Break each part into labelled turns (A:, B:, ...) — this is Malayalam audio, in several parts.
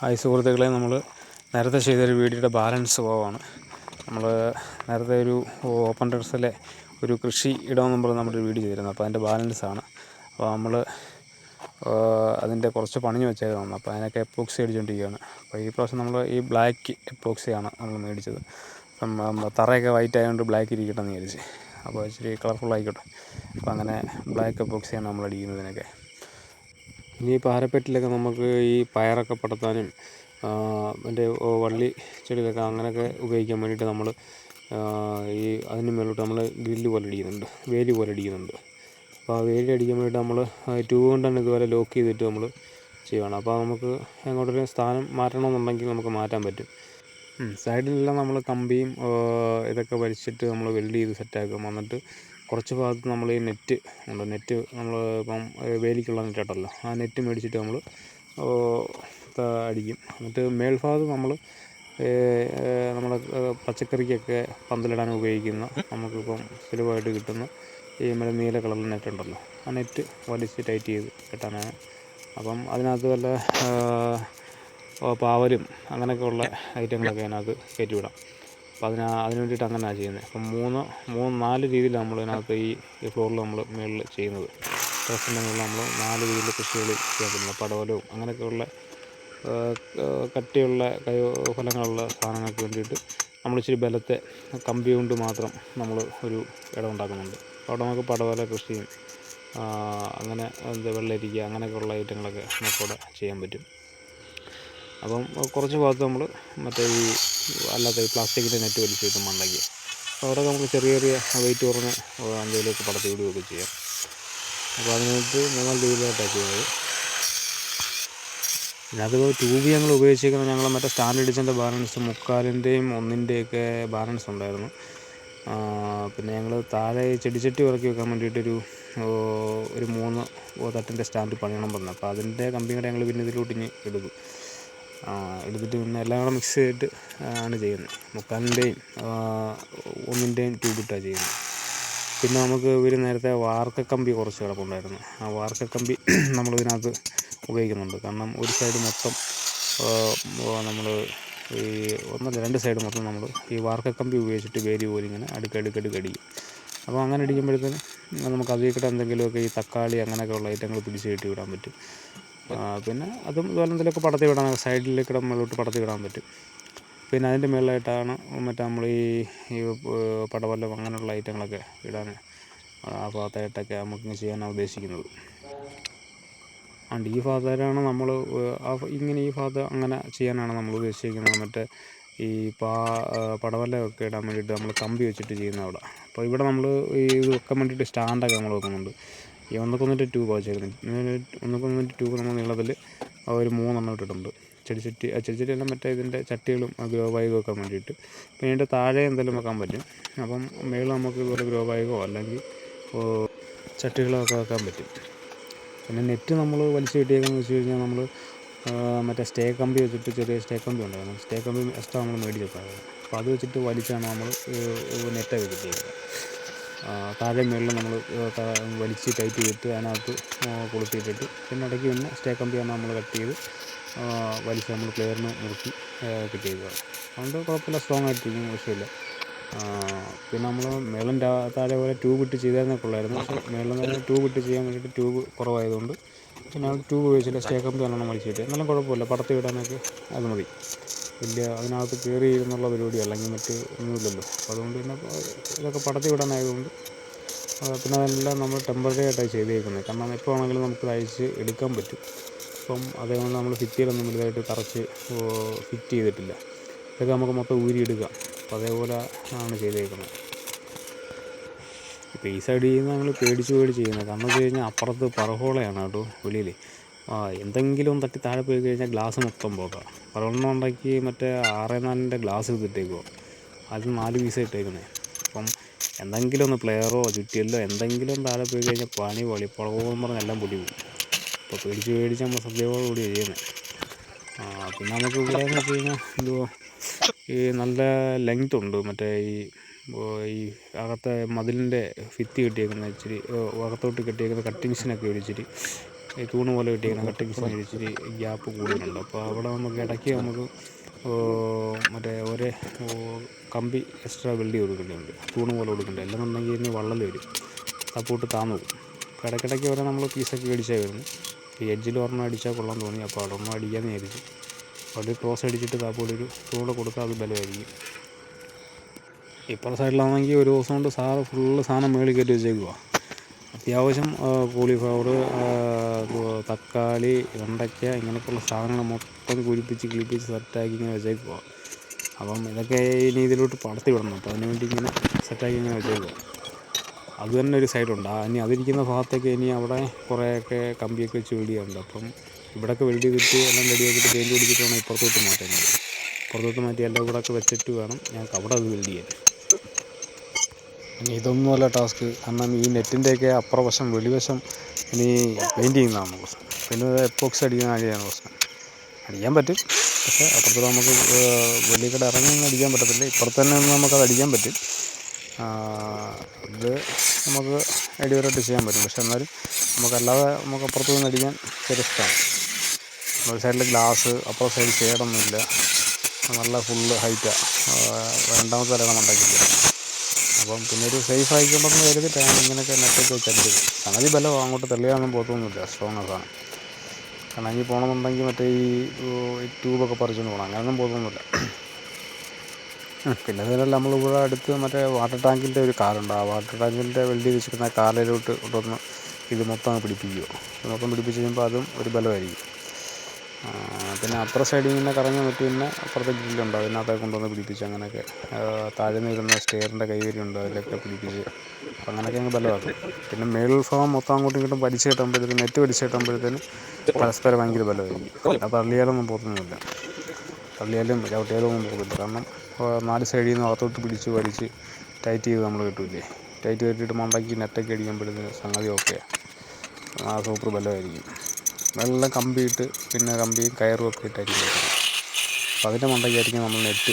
A: ഹായ് സുഹൃത്തുക്കളെ നമ്മൾ നേരത്തെ ചെയ്തൊരു വീഡിയോയുടെ ബാലൻസ് പോവാണ് നമ്മൾ നേരത്തെ ഒരു ഓപ്പൺ ടെറസിലെ ഒരു കൃഷി ഇടമെന്നും പറഞ്ഞ് നമ്മളൊരു വീഡിയോ ചെയ്തിരുന്നു. അപ്പോൾ അതിന്റെ ആണ്. അപ്പോൾ നമ്മൾ അതിന്റെ കുറച്ച് പണിഞ്ഞ് വെച്ചേക്കാണ്. അപ്പോൾ അതിനൊക്കെ എപ്പോക്സി അടിച്ചുകൊണ്ടിരിക്കുകയാണ് അപ്പോൾ ഈ പ്രാവശ്യം നമ്മൾ ഈ ബ്ലാക്ക് എപ്പോക്സിയാണ് നമ്മൾ മേടിച്ചത്. അപ്പം തറയൊക്കെ വൈറ്റ് ആയതുകൊണ്ട് ബ്ലാക്ക് ഇരിക്കട്ടെ എന്ന് വിചാരിച്ച്. അപ്പോൾ ഇച്ചിരി കളർഫുൾ ആയിക്കോട്ടെ. അപ്പോൾ അങ്ങനെ ബ്ലാക്ക് എപ്പോക്സിയാണ് നമ്മൾ അടിക്കുന്നതിനൊക്കെ ഇനി പാരപ്പറ്റിലൊക്കെ നമുക്ക് ഈ പയറൊക്കെ പടർത്താനും മറ്റേ വള്ളി ചെടികളൊക്കെ അങ്ങനെയൊക്കെ ഉപയോഗിക്കാൻ വേണ്ടിയിട്ട് നമ്മൾ ഈ അതിന് മേലോട്ട് നമ്മൾ ഗ്രില്ല് പോലെ അടിക്കുന്നുണ്ട് വേലി പോലെ അടിക്കുന്നുണ്ട്. അപ്പോൾ ആ വേലി അടിക്കാൻ വേണ്ടിയിട്ട് നമ്മൾ ട്യൂബ് കൊണ്ട് തന്നെ ഇതുപോലെ ലോക്ക് ചെയ്തിട്ട് നമ്മൾ ചെയ്യുകയാണ് അപ്പോൾ നമുക്ക് എങ്ങോട്ടൊരു സ്ഥാനം മാറ്റണമെന്നുണ്ടെങ്കിൽ നമുക്ക് മാറ്റാൻ പറ്റും. സൈഡിലെല്ലാം നമ്മൾ കമ്പിയും ഇതൊക്കെ വലിച്ചിട്ട് നമ്മൾ വെൽഡ് ചെയ്ത് സെറ്റാക്കും. എന്നിട്ട് കുറച്ച് ഭാഗത്ത് നമ്മൾ ഈ നെറ്റ് ഉണ്ട്? നെറ്റ് നമ്മൾ ഇപ്പം വേലിക്കുള്ള നെറ്റായിട്ടല്ലോ ആ നെറ്റ് മേടിച്ചിട്ട് നമ്മൾ അടിക്കും. എന്നിട്ട് മേൽഭാഗത്ത് നമ്മൾ നമ്മുടെ പച്ചക്കറിക്കൊക്കെ പന്തലിടാൻ ഉപയോഗിക്കുന്ന നമുക്കിപ്പം സുലഭമായിട്ട് കിട്ടുന്ന ഈ നമ്മുടെ നീല കളറിൽ നെറ്റ് ഉണ്ടല്ലോ. ആ നെറ്റ് വലിച്ച് ടൈറ്റ് ചെയ്ത് കെട്ടാനാണ്. അപ്പം അതിനകത്ത് വല്ല പാവലും അങ്ങനെയൊക്കെ ഉള്ള ഐറ്റങ്ങളൊക്കെ അതിനകത്ത് കയറ്റി വിടാം അപ്പം അതിന് അതിന് വേണ്ടിയിട്ട് അങ്ങനെയാണ് ചെയ്യുന്നത് അപ്പം മൂന്ന് മൂന്ന് നാല് രീതിയിൽ നമ്മൾ ഇതിനകത്ത് ഈ ഈ ഫ്ലോറിൽ നമ്മൾ മുകളിൽ ചെയ്യുന്നത്. ടെറസിന്റെ മുകളിൽ നമ്മൾ നാല് രീതിയിൽ കൃഷികൾ ചെയ്യാൻ പറ്റുന്നത്. പടവലവും അങ്ങനെയൊക്കെയുള്ള കട്ടിയുള്ള കൈ ഫലങ്ങളുള്ള സാധനങ്ങൾക്ക് വേണ്ടിയിട്ട് നമ്മൾ ഇച്ചിരി ബലത്തെ കമ്പി കൊണ്ട് മാത്രം നമ്മൾ ഒരു ഇടം ഉണ്ടാക്കുന്നുണ്ട്. അവിടെ നമുക്ക് പടവല കൃഷിയും അങ്ങനെ എന്താ വെള്ളരിക്ക അങ്ങനെയൊക്കെയുള്ള ഐറ്റങ്ങളൊക്കെ നമുക്കവിടെ ചെയ്യാൻ പറ്റും. അപ്പം കുറച്ച് ഭാഗത്ത് നമ്മൾ മറ്റേ ഈ അല്ലാത്ത ഈ പ്ലാസ്റ്റിക്കിന്റെ നെറ്റ് വലിച്ച് കിട്ടും മണ്ടയ്ക്ക്. അപ്പോൾ അവിടെ നമുക്ക് ചെറിയ ചെറിയ വെയിറ്റ് കുറഞ്ഞ എന്തെങ്കിലുമൊക്കെ പടത്തി വിടുകയൊക്കെ ചെയ്യാം. അപ്പോൾ അതിനകത്ത് മൂന്നാൽ രീതിയിലായിട്ടാണ് ചെയ്യുന്നത്. ഇതിനകത്ത് ട്യൂബ് ഞങ്ങൾ ഉപയോഗിച്ചിരിക്കുന്നത് ഞങ്ങൾ മറ്റേ സ്റ്റാൻഡ് അടിച്ചതിന്റെ ബാലൻസ് മുക്കാലിന്റെയും ഒന്നിന്റെയൊക്കെ ബാലൻസ് ഉണ്ടായിരുന്നു. പിന്നെ ഞങ്ങൾ താഴെ ചെടിച്ചട്ടി ഇറക്കി വെക്കാൻ വേണ്ടിയിട്ടൊരു ഒരു മൂന്ന് തട്ടിന്റെ സ്റ്റാൻഡ് പണിയണം പറഞ്ഞു. അപ്പോൾ അതിന്റെ കമ്പി കൂടെ ഞങ്ങൾ പിന്നെ ഇതിലോട്ട് ഇനി എടുക്കും എടുത്തിട്ട് പിന്നെ എല്ലാം കൂടെ മിക്സ് ചെയ്തിട്ട് ആണ് ചെയ്യുന്നത്. മുക്കാലിന്റെയും ഒന്നിന്റെയും ട്യൂബ് ഇട്ടാണ് ചെയ്യുന്നത്. പിന്നെ നമുക്ക് ഇവർ നേരത്തെ വാർക്കക്കമ്പി കുറച്ച് കിടപ്പുണ്ടായിരുന്നു. ആ വാർക്കക്കമ്പി നമ്മളിതിനകത്ത് ഉപയോഗിക്കുന്നുണ്ട്. കാരണം ഒരു സൈഡ് മൊത്തം നമ്മൾ ഈ ഒന്നല്ല രണ്ട് സൈഡ് മൊത്തം നമ്മൾ ഈ വാർക്കക്കമ്പി ഉപയോഗിച്ചിട്ട് വേരി പോലെ ഇങ്ങനെ അടുക്കടുക്കടുക്ക് അടിക്കും. അപ്പോൾ അങ്ങനെ അടിക്കുമ്പോഴത്തേന് നമുക്ക് അതിൽ കൂടെ എന്തെങ്കിലുമൊക്കെ ഈ തക്കാളി അങ്ങനെയൊക്കെ ഉള്ള ഐറ്റങ്ങൾ പിടിച്ച് കയറ്റി വിടാൻ പറ്റും. പിന്നെ അതും ഇതുപോലെ എന്തെങ്കിലുമൊക്കെ പടത്തി വിടാൻ സൈഡിലേക്ക് മുകളിലോട്ട് പടത്തി വിടാൻ പറ്റും. പിന്നെ അതിന്റെ മുകളിലായിട്ടാണ് മറ്റേ നമ്മൾ ഈ ഈ പടവലം അങ്ങനെയുള്ള ഐറ്റങ്ങളൊക്കെ ഇടാൻ ആ ഭാഗത്തായിട്ടൊക്കെ നമുക്ക് ചെയ്യാനാണ് ഉദ്ദേശിക്കുന്നത്. ആണ്ട് ഈ ഭാഗത്തായിട്ടാണ് നമ്മൾ ഇങ്ങനെ ഈ ഭാഗത്ത് അങ്ങനെ ചെയ്യാനാണ് നമ്മൾ ഉദ്ദേശിക്കുന്നത്. മറ്റേ ഈ പാ പടവലമൊക്കെ ഇടാൻ വേണ്ടിയിട്ട് നമ്മൾ കമ്പി വെച്ചിട്ട് ചെയ്യുന്ന അവിടെ. അപ്പോൾ ഇവിടെ നമ്മൾ ഈ വെക്കാൻ വേണ്ടിയിട്ട് സ്റ്റാൻഡൊക്കെ നമ്മൾ വെക്കുന്നുണ്ട്. ഈ ഒന്നൊക്കൊന്നിട്ട് ട്യൂബ് വെച്ചേക്കുന്നത് ഒന്നൊക്കൊന്നിട്ട് ട്യൂബ് നമ്മൾ നീളത്തിൽ ഒരു മൂന്നെണ്ണം ഇട്ടിട്ടുണ്ട്. ചെടിച്ചട്ടി ചെടിച്ചട്ടി എല്ലാം മറ്റേ ഇതിന്റെ ചട്ടികളും ഗ്രോ ബാഗ് വെക്കാൻ വേണ്ടിയിട്ട്. പിന്നെ അതിന്റെ താഴെ എന്തെങ്കിലും വെക്കാൻ പറ്റും. അപ്പം മേളിൽ നമുക്ക് ഇതുപോലെ ഗ്രോ ബാഗോ അല്ലെങ്കിൽ ചട്ടികളോ ഒക്കെ വെക്കാൻ പറ്റും. പിന്നെ നെറ്റ് നമ്മൾ വലിച്ചു കിട്ടിയേക്കെന്ന് വെച്ച് കഴിഞ്ഞാൽ നമ്മൾ മറ്റേ സ്റ്റേ കമ്പി വെച്ചിട്ട് ചെറിയ സ്റ്റേ കമ്പി ഉണ്ടായിരുന്നു. സ്റ്റേ കമ്പി എക്സ്ട്രാ നമ്മൾ മേടിച്ചിട്ടുണ്ടായിരുന്നു അപ്പോൾ അത് വെച്ചിട്ട് വലിച്ചാണ് നമ്മൾ നെറ്റ് വെച്ചിട്ടേക്കുന്നത് താഴെ മുകളിൽ നമ്മൾ വലിച്ച് ടൈറ്റ് ചെയ്തിട്ട് അതിനകത്ത് കൊളുത്തിയിട്ടിട്ട് പിന്നെ ഇടയ്ക്ക് പിന്നെ സ്റ്റേ കമ്പിയാണ് നമ്മൾ കട്ട് ചെയ്ത് വലിച്ച് നമ്മൾ ക്ലിയറിന് നിർത്തി കിട്ടിയേക്കുക അതുകൊണ്ട് കുഴപ്പമില്ല സ്ട്രോങ് ആയിട്ടിരിക്കും വിഷയമില്ല പിന്നെ നമ്മൾ മേളം താഴെ പോലെ ട്യൂബ് ഇട്ട് ചെയ്തായിരുന്നേ കൊള്ളായിരുന്നു. പക്ഷേ മേളം തന്നെ ട്യൂബ് ഇട്ട് ചെയ്യാൻ വേണ്ടിയിട്ട് ട്യൂബ് കുറവായതുകൊണ്ട് പിന്നെ ട്യൂബ് ഉപയോഗിച്ചില്ല സ്റ്റേ കമ്പി നല്ലോണം വലിച്ചിട്ട് എന്നാലും കുഴപ്പമില്ല പടത്തി വിടാനൊക്കെ അത് മതി. വലിയ അതിനകത്ത് കയറി എന്നുള്ള പരിപാടി അല്ലെങ്കിൽ മറ്റ് ഒന്നുമില്ലല്ലോ. അതുകൊണ്ട് തന്നെ ഇതൊക്കെ പടത്തി വിടാനായതുകൊണ്ട് പിന്നെ അതെല്ലാം നമ്മൾ ടെമ്പററി ആയിട്ടാണ് ചെയ്തേക്കുന്നത്. കാരണം എപ്പോൾ ആണെങ്കിലും നമുക്ക് അയച്ച് എടുക്കാൻ പറ്റും. അപ്പം അതേപോലെ നമ്മൾ ഭിത്തിയിലൊന്നും വലുതായിട്ട് തറച്ച് ഫിറ്റ് ചെയ്തിട്ടില്ല. ഇതൊക്കെ നമുക്ക് മൊത്തം ഊരിയെടുക്കാം അപ്പോൾ അതേപോലെ ആണ് ചെയ്തേക്കുന്നത്. ഇപ്പോൾ ഈ സൈഡിൽ നിന്ന് നമ്മൾ പേടിച്ച് പേടിച്ച് ചെയ്യുന്നത്. കാരണം വെച്ച് കഴിഞ്ഞാൽ അപ്പുറത്ത് പറഹോളയാണ് കേട്ടോ വെളിയിൽ. ആ എന്തെങ്കിലും തട്ടി താഴെ പോയി കഴിഞ്ഞാൽ ഗ്ലാസ് മൊത്തം പോകാം. പറവണ്ണം ഉണ്ടാക്കി മറ്റേ ആറ് നാലിന്റെ ഗ്ലാസ് എടുത്തിട്ടേക്കുമോ അത് നാല് പീസ് ഇട്ടേക്കുന്നേ. അപ്പം എന്തെങ്കിലും ഒന്ന് പ്ലെയറോ ചുറ്റിയല്ലോ എന്തെങ്കിലും താഴെ പോയി കഴിഞ്ഞാൽ പണി പൊളി പുളകോന്ന് പറഞ്ഞ് എല്ലാം പൊടി പോകും. അപ്പോൾ പേടിച്ച് പേടിച്ച് നമ്മൾ ശ്രദ്ധയോടുകൂടി ചെയ്യുന്നത് പിന്നെ നമുക്ക് ഇവിടെ എന്ന് വെച്ച് കഴിഞ്ഞാൽ എന്തുവാ ഈ നല്ല ലെങ്ത് ഉണ്ട്. മറ്റേ ഈ ഈ അകത്തെ മതിലിന്റെ ഫിത്തി കെട്ടിയേക്കുന്ന ഇച്ചിരി അകത്തോട്ട് കെട്ടിയേക്കുന്ന കട്ടിങ്സിനൊക്കെ ഒരു ഇച്ചിരി ഈ തൂണ് പോലെ കിട്ടിയിരിക്കുന്ന കട്ടിങ് സൈഡ് ഇച്ചിരി ഗ്യാപ്പ് കൂടുതലുണ്ട് അപ്പോൾ അവിടെ നമുക്ക് ഇടയ്ക്ക് നമുക്ക് മറ്റേ ഒരേ കമ്പി എക്സ്ട്രാ വെൽഡ് ചെയ്ത് കൊടുക്കേണ്ടതുണ്ട് തൂണ് പോലെ കൊടുക്കേണ്ടത് അല്ലെന്നുണ്ടെങ്കിൽ ഇനി വള്ളൽ വരും. സപ്പോർട്ട് താന്നു പോകും. അപ്പോൾ ഇടയ്ക്കിടയ്ക്ക് വരെ നമ്മൾ പീസൊക്കെ അടിച്ചാൽ വരുന്നു ഈ എഡ്ജിൽ ഒരെണ്ണം അടിച്ചാൽ കൊള്ളാൻ തോന്നി. അപ്പോൾ അവിടെ ഒന്നും അടിക്കാമെന്ന് വിചാരിച്ചു അവിടെ ക്രോസ് അടിച്ചിട്ട് താപ്പോട്ട് ഒരു തൂണ് കൊടുത്താൽ അത് ബലമായിരിക്കും. ഇപ്പുറത്തെ സൈഡിലാണെങ്കിൽ ഒരു ദിവസം കൊണ്ട് സാറ് ഫുള്ള് സാധനം മേളിൽ കയറ്റി വെച്ചേക്കുക അത്യാവശ്യം കോളിഫ്ലവർ തക്കാളി വെണ്ടയ്ക്ക ഇങ്ങനെയൊക്കെയുള്ള സാധനങ്ങൾ മൊത്തം കുരിപ്പിച്ച് കിളിപ്പിച്ച് സെറ്റാക്കി ഇങ്ങനെ വെച്ചേക്കുക അപ്പം ഇതൊക്കെ ഇനി ഇതിലോട്ട് പടത്തി വിടണം. അപ്പോൾ അതിന് വേണ്ടി ഇങ്ങനെ സെറ്റാക്കി ഇങ്ങനെ വെച്ചേക്കുക അത് തന്നെ ഒരു സൈഡുണ്ട് ഇനി അതിരിക്കുന്ന ഭാഗത്തേക്ക് ഇനി അവിടെ കുറേയൊക്കെ കമ്പിയൊക്കെ വെച്ച് വെടിയുണ്ട് അപ്പം ഇവിടെയൊക്കെ വെൽഡ് ചെയ്തിട്ട് എല്ലാം റെഡിയാക്കിയിട്ട് പെയിന്റ് പിടിച്ചിട്ട് വേണം ഇപ്പുറത്തോട്ട് മാറ്റുന്നത്. പുറത്തോട്ട് മാറ്റി എല്ലാം ഇവിടെയൊക്കെ വെച്ചിട്ട് വേണം ഞങ്ങൾക്ക് അവിടെ അത് വെൽഡ് ചെയ്യാൻ. ഇതൊന്നുമല്ല ടാസ്ക്. കാരണം ഈ നെറ്റിന്റെയൊക്കെ അപ്പുറവശം വെളിവശം ഇനി പെയിന്റ് ചെയ്യുന്നതാണ് പ്രശ്നം. പിന്നെ എപ്പോക്സ് അടിക്കുന്ന കാര്യമാണ് പ്രശ്നം. അടിക്കാൻ പറ്റും. പക്ഷേ അപ്പുറത്ത് നമുക്ക് വലിയ കട ഇറങ്ങി അടിക്കാൻ പറ്റത്തില്ല. ഇപ്പുറത്ത് തന്നെ നമുക്കത് അടിക്കാൻ പറ്റും. ഇത് നമുക്ക് അടിപൊളിയായിട്ട് ചെയ്യാൻ പറ്റും. പക്ഷെ എന്നാലും നമുക്കല്ലാതെ നമുക്ക് അപ്പുറത്ത് നിന്ന് അടിക്കാൻ ചെറിയ ഇഷ്ടമാണ്. ഒരു സൈഡിൽ ഗ്ലാസ് അപ്പുറ സൈഡിൽ ഷെയ്ഡൊന്നുമില്ല നല്ല ഫുള്ള് ഹൈറ്റാണ് രണ്ടാമത്തെ നിലയാണ് ഉണ്ടാക്കിയില്ല അപ്പം പിന്നെ ഒരു സേഫ് ആയിക്കൊണ്ടെന്ന് കരുതിയിട്ടാണ് ഇങ്ങനെയൊക്കെ നെറ്റൊക്കെ വെച്ചടിച്ചത് സംഗതി ബലം അങ്ങോട്ട് തെളിയാനൊന്നും പോകത്തൊന്നുമില്ല. സ്ട്രോങ് ആണ് ഇനി പോകണമെന്നുണ്ടെങ്കിൽ മറ്റേ ഈ ട്യൂബൊക്കെ പറിച്ചുകൊണ്ട് പോകണം. അങ്ങനെയൊന്നും പോകത്തൊന്നുമില്ല. പിന്നെ ഇതിലെല്ലാം നമ്മൾ ഇവിടെ അടുത്ത് മറ്റേ വാട്ടർ ടാങ്കിന്റെ ഒരു കാറുണ്ട് ആ വാട്ടർ ടാങ്കിന്റെ വെള്ളി വെച്ചിരിക്കുന്ന കാലിലോട്ട് കൊണ്ടുവന്ന് ഇത് മൊത്തം പിടിപ്പിക്കുമോ മൊത്തം പിടിപ്പിച്ച് കഴിയുമ്പോൾ അതും ഒരു ബലമായിരിക്കും. പിന്നെ അപ്പുറ സൈഡിൽ നിന്ന് കറങ്ങി മറ്റു പിന്നെ അപ്പുറത്തെ ഗ്രില്ലുണ്ട് അതിനകത്തെ കൊണ്ടുവന്ന് പിടിപ്പിച്ച് അങ്ങനെയൊക്കെ താഴെ നിന്ന് വരുന്ന സ്റ്റെയറിന്റെ കൈവരിയുണ്ട് അതിലൊക്കെ പിടിപ്പിച്ച്. അങ്ങനെയൊക്കെ അങ്ങ് ബലമാക്കും. പിന്നെ മേളിൽ ഭാഗം മൊത്തം അങ്ങോട്ടും ഇങ്ങോട്ടും വലിച്ചു കെട്ടുമ്പോഴത്തേക്കും നെറ്റ് വലിച്ചു കെട്ടുമ്പോഴത്തേനും പരസ്പരം ഭയങ്കര ബലമായിരിക്കും. അപ്പം തള്ളിയാലൊന്നും പോകുന്നില്ല തള്ളിയാലും ചവിട്ടിയാലും ഒന്നും പോകുന്നില്ല കാരണം നാല് സൈഡിൽ നിന്ന് അകത്തോട്ട് പിടിച്ച് വലിച്ച് ടൈറ്റ് ചെയ്ത് നമ്മൾ കിട്ടൂലേ ടൈറ്റ് കെട്ടിയിട്ട് മണ്ടാക്കി നെറ്റൊക്കെ അടിക്കുമ്പോഴത്തേന് സംഗതി ഓക്കെയാണ് ആ സൂപ്പർ ബലമായിരിക്കും. നല്ല കമ്പിയിട്ട് പിന്നെ കമ്പിയും കയറും ഒക്കെ ഇട്ടായിരിക്കും അപ്പോൾ അതിന്റെ മണ്ടയ്ക്കായിരിക്കും നമ്മൾ നെറ്റ്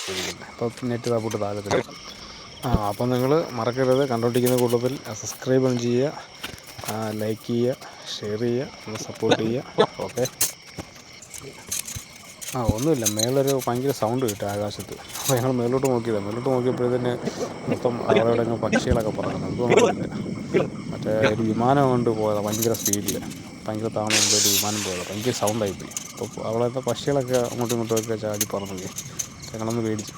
A: ഉപയോഗിക്കുന്നത് അപ്പോൾ നെറ്റ് താപ്പോട്ട് താഴത്തില്ല ആ അപ്പോൾ നിങ്ങൾ മറക്കരുത്. കണ്ടുകൊണ്ടിരിക്കുന്ന കൂട്ടത്തിൽ സബ്സ്ക്രൈബ് ചെയ്യുക. ലൈക്ക് ചെയ്യുക ഷെയർ ചെയ്യുക ഒന്ന് സപ്പോർട്ട് ചെയ്യുക. ഓക്കെ. ആ ഒന്നുമില്ല. മേളൊരു ഭയങ്കര സൗണ്ട് കിട്ടും ആകാശത്ത്. അപ്പോൾ ഞങ്ങൾ മേലോട്ട് നോക്കിയതാണ് മേലോട്ട് നോക്കിയപ്പോഴത്തേന് മൊത്തം അവിടെ പക്ഷികളൊക്കെ പറഞ്ഞു മറ്റേ ഒരു വിമാനം കൊണ്ട് പോയതാണ് ഭയങ്കര സ്പീഡിൽ ഭയങ്കര താമസം ഒരു വിമാനം പോയത്. ഭയങ്കര സൗണ്ടായി പോയി. അപ്പോൾ അവിടുത്തെ പക്ഷികളൊക്കെ അങ്ങോട്ടും ഇങ്ങോട്ടും ഒക്കെ ചാടി പറഞ്ഞില്ലേ ഞങ്ങളൊന്ന് പേടിച്ച്.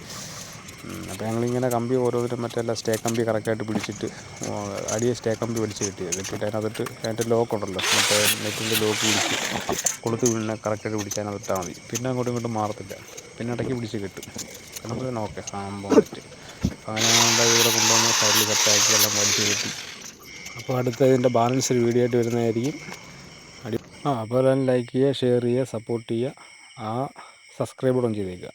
A: അപ്പോൾ ഞങ്ങളിങ്ങനെ കമ്പി ഓരോരുത്തരും മറ്റേ സ്റ്റേ കമ്പി കറക്റ്റായിട്ട് പിടിച്ചിട്ട് അടിയെ സ്റ്റേ കമ്പി പിടിച്ച് കിട്ടി കിട്ടിയിട്ട് അതിനകത്തിട്ട് അതിന്റെ ലോക്ക് ഉണ്ടല്ലോ. മറ്റേ നെറ്റിന്റെ ലോക്ക് പിടിച്ച് കൊളുത്ത് വീണ് കറക്റ്റായിട്ട് പിടിച്ച് അതിനകത്ത് ഇട്ടാൽ മതി. പിന്നെ അങ്ങോട്ടും ഇങ്ങോട്ടും മാറത്തില്ല. പിന്നെ ഇടയ്ക്ക് പിടിച്ച് കിട്ടും. നമുക്ക് തന്നെ ഓക്കെ സാമ്പോ അങ്ങനെ ഇവിടെ കൊണ്ടുവന്ന് സൈഡിൽ കട്ടാക്കി എല്ലാം വലിച്ച് കിട്ടി. അപ്പോൾ അടുത്ത ഇതിന്റെ ബാലൻസ് ഒരു വീഡിയോ ആയിട്ട് വരുന്നതായിരിക്കും. ആ അപ്പോൾ എല്ലാം ലൈക്ക് ചെയ്യുക ഷെയർ ചെയ്യുക സപ്പോർട്ട് ചെയ്യുക. ആ സബ്സ്ക്രൈബ് കൂടെ ചെയ്തേക്കുക.